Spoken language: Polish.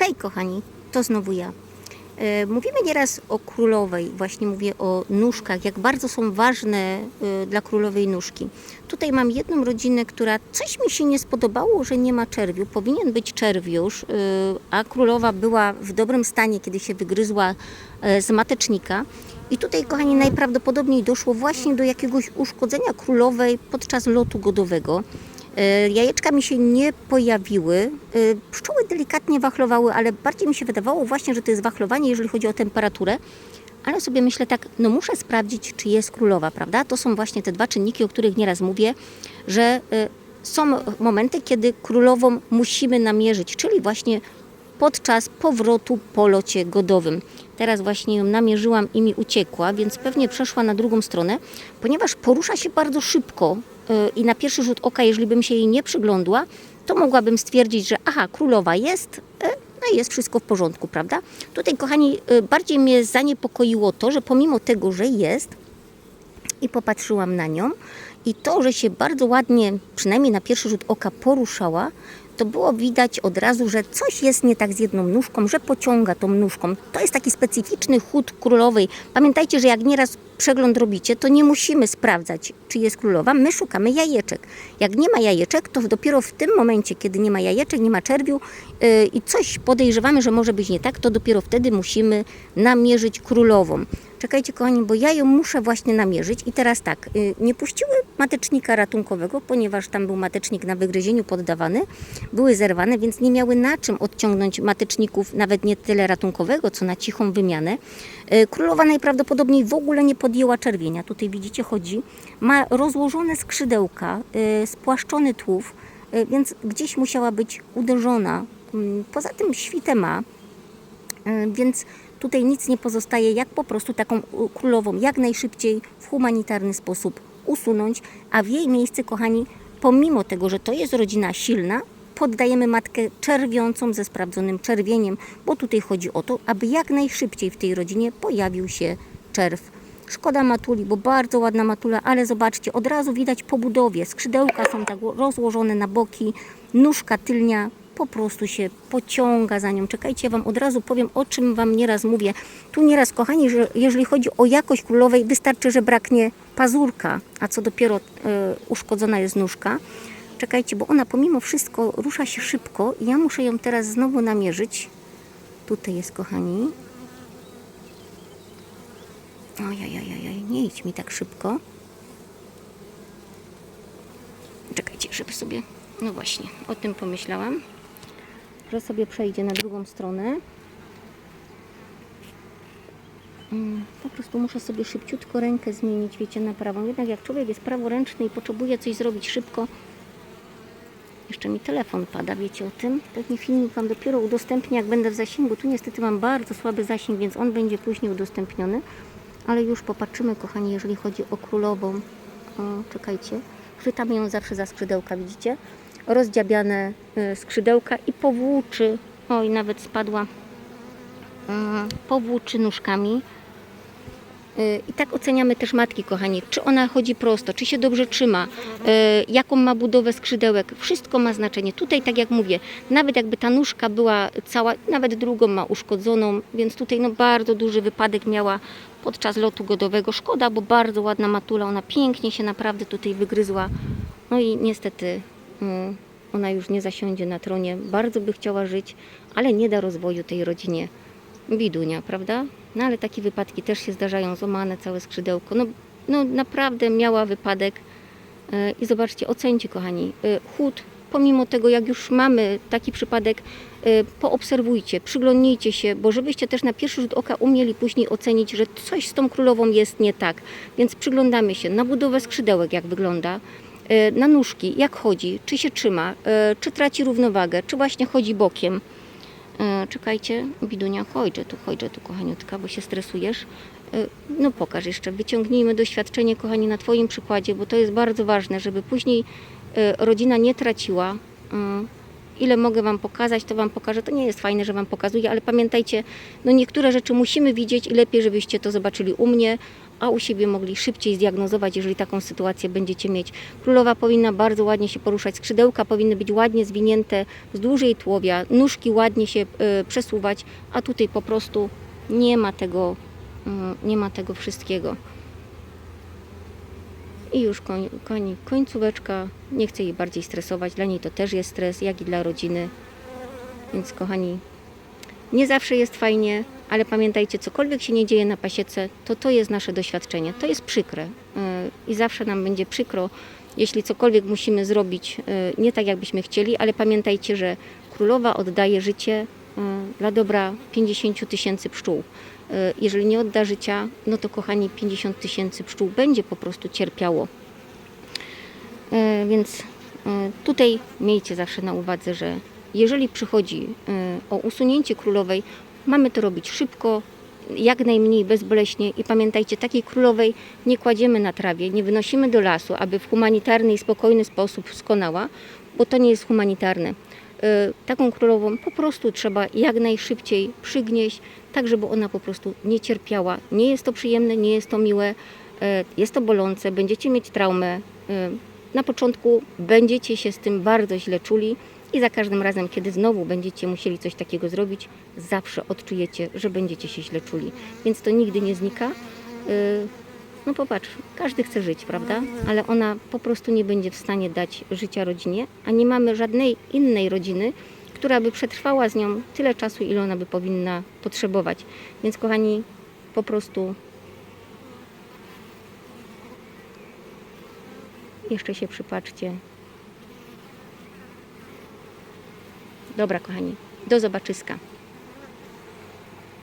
Hej kochani, to znowu ja. E, Mówimy nieraz o królowej, właśnie mówię o nóżkach, jak bardzo są ważne e, dla królowej nóżki. Tutaj mam jedną rodzinę, która coś mi się nie spodobało, że nie ma czerwiu. Powinien być czerwiusz, e, a królowa była w dobrym stanie, kiedy się wygryzła z matecznika. I tutaj, kochani, najprawdopodobniej doszło właśnie do jakiegoś uszkodzenia królowej podczas lotu godowego. E, Jajeczka mi się nie pojawiły. E, Pszczoły delikatnie wachlowały, ale bardziej mi się wydawało właśnie, że to jest wachlowanie, jeżeli chodzi o temperaturę. Ale sobie myślę tak, no muszę sprawdzić, czy jest królowa, prawda? To są właśnie te dwa czynniki, o których nieraz mówię, że e, są momenty, kiedy królową musimy namierzyć, czyli właśnie podczas powrotu po locie godowym. Teraz właśnie ją namierzyłam i mi uciekła, więc pewnie przeszła na drugą stronę, ponieważ porusza się bardzo szybko yy, i na pierwszy rzut oka, jeżeli bym się jej nie przyglądła, to mogłabym stwierdzić, że aha, królowa jest, yy, no i jest wszystko w porządku, prawda? Tutaj, kochani, yy, bardziej mnie zaniepokoiło to, że pomimo tego, że jest, i popatrzyłam na nią. I to, że się bardzo ładnie, przynajmniej na pierwszy rzut oka, poruszała, to było widać od razu, że coś jest nie tak z jedną nóżką, że pociąga tą nóżką. To jest taki specyficzny chód królowej. Pamiętajcie, że jak nieraz przegląd robicie, to nie musimy sprawdzać, czy jest królowa. My szukamy jajeczek. Jak nie ma jajeczek, to dopiero w tym momencie, kiedy nie ma jajeczek, nie ma czerwiu yy, i coś podejrzewamy, że może być nie tak, to dopiero wtedy musimy namierzyć królową. Czekajcie kochani, bo ja ją muszę właśnie namierzyć. I teraz tak, y, nie puściły matecznika ratunkowego, ponieważ tam był matecznik na wygryzieniu poddawany, były zerwane, więc nie miały na czym odciągnąć mateczników, nawet nie tyle ratunkowego, co na cichą wymianę. Y, Królowa najprawdopodobniej w ogóle nie podjęła czerwienia, tutaj widzicie chodzi, ma rozłożone skrzydełka, y, spłaszczony tułów, więc gdzieś musiała być uderzona. Mm, Poza tym świtę ma, Więc tutaj nic nie pozostaje, jak po prostu taką królową jak najszybciej w humanitarny sposób usunąć, a w jej miejsce, kochani, pomimo tego, że to jest rodzina silna, poddajemy matkę czerwiącą ze sprawdzonym czerwieniem, bo tutaj chodzi o to, aby jak najszybciej w tej rodzinie pojawił się czerw. Szkoda matuli, bo bardzo ładna matula, ale zobaczcie, od razu widać po budowie. Skrzydełka są tak rozłożone na boki, nóżka tylnia po prostu się pociąga za nią. Czekajcie, ja Wam od razu powiem, o czym Wam nieraz mówię. Tu nieraz, kochani, że jeżeli chodzi o jakość królowej, wystarczy, że braknie pazurka, a co dopiero e, uszkodzona jest nóżka. Czekajcie, bo ona pomimo wszystko rusza się szybko i ja muszę ją teraz znowu namierzyć. Tutaj jest, kochani. Ojajajajaj, nie idź mi tak szybko. Czekajcie, żeby sobie... No właśnie, o tym pomyślałam że sobie przejdzie na drugą stronę. Mm, Po prostu muszę sobie szybciutko rękę zmienić, wiecie, na prawą. Jednak jak człowiek jest praworęczny i potrzebuje coś zrobić szybko, jeszcze mi telefon pada, wiecie o tym? Pewnie filmik Wam dopiero udostępnię, jak będę w zasięgu. Tu niestety mam bardzo słaby zasięg, więc on będzie później udostępniony. Ale już popatrzymy, kochani, jeżeli chodzi o królową. O, czekajcie. Chwytamy ją zawsze za skrzydełka, widzicie? Rozdziabiane y, skrzydełka i powłóczy, oj nawet spadła, y, powłóczy nóżkami. Y, I tak oceniamy też matki, kochani, czy ona chodzi prosto, czy się dobrze trzyma, jaką ma budowę skrzydełek. Wszystko ma znaczenie. Tutaj, tak jak mówię, nawet jakby ta nóżka była cała, nawet drugą ma uszkodzoną, więc tutaj no, bardzo duży wypadek miała podczas lotu godowego. Szkoda, bo bardzo ładna matula, ona pięknie się naprawdę tutaj wygryzła. No i niestety ona już nie zasiądzie na tronie. Bardzo by chciała żyć, ale nie da rozwoju tej rodzinie. Bidunia, prawda? No ale takie wypadki też się zdarzają, złamane całe skrzydełko. No, no naprawdę miała wypadek. E, I zobaczcie, ocencie kochani, e, chód, pomimo tego jak już mamy taki przypadek, e, poobserwujcie, przyglądnijcie się, bo żebyście też na pierwszy rzut oka umieli później ocenić, że coś z tą królową jest nie tak. Więc przyglądamy się na budowę skrzydełek, jak wygląda, na nóżki, jak chodzi, czy się trzyma, e, czy traci równowagę, czy właśnie chodzi bokiem. E, Czekajcie, Bidunia, chodźże tu, chodźże tu, kochaniutka, bo się stresujesz. No pokaż jeszcze, wyciągnijmy doświadczenie, kochani, na Twoim przykładzie, bo to jest bardzo ważne, żeby później rodzina nie traciła. Ile mogę Wam pokazać, to Wam pokażę. To nie jest fajne, że Wam pokazuję, ale pamiętajcie, no niektóre rzeczy musimy widzieć i lepiej, żebyście to zobaczyli u mnie, a u siebie mogli szybciej zdiagnozować, jeżeli taką sytuację będziecie mieć. Królowa powinna bardzo ładnie się poruszać, skrzydełka powinny być ładnie zwinięte wzdłuż jej tułowia, nóżki ładnie się e, przesuwać, a tutaj po prostu nie ma tego, mm, nie ma tego wszystkiego. I już koń, koń, końcóweczka, nie chcę jej bardziej stresować, dla niej to też jest stres, jak i dla rodziny. Więc kochani, nie zawsze jest fajnie, ale pamiętajcie, cokolwiek się nie dzieje na pasiece, to to jest nasze doświadczenie. To jest przykre yy, i zawsze nam będzie przykro, jeśli cokolwiek musimy zrobić yy, nie tak, jakbyśmy chcieli, ale pamiętajcie, że królowa oddaje życie yy, dla dobra 50 tysięcy pszczół. Jeżeli nie odda życia, no to kochani, 50 tysięcy pszczół będzie po prostu cierpiało. Więc tutaj miejcie zawsze na uwadze, że jeżeli przychodzi o usunięcie królowej, mamy to robić szybko, jak najmniej bezboleśnie i pamiętajcie, takiej królowej nie kładziemy na trawie, nie wynosimy do lasu, aby w humanitarny i spokojny sposób skonała, bo to nie jest humanitarne. E, Taką królową po prostu trzeba jak najszybciej przygnieść, tak żeby ona po prostu nie cierpiała. Nie jest to przyjemne, nie jest to miłe, e, jest to bolące, będziecie mieć traumę. e, Na początku będziecie się z tym bardzo źle czuli i za każdym razem, kiedy znowu będziecie musieli coś takiego zrobić, zawsze odczujecie, że będziecie się źle czuli. Więc to nigdy nie znika. E, No popatrz, każdy chce żyć, prawda? Ale ona po prostu nie będzie w stanie dać życia rodzinie, a nie mamy żadnej innej rodziny, która by przetrwała z nią tyle czasu, ile ona by powinna potrzebować. Więc kochani, po prostu jeszcze się przypatrzcie. Dobra, kochani, do zobaczyska.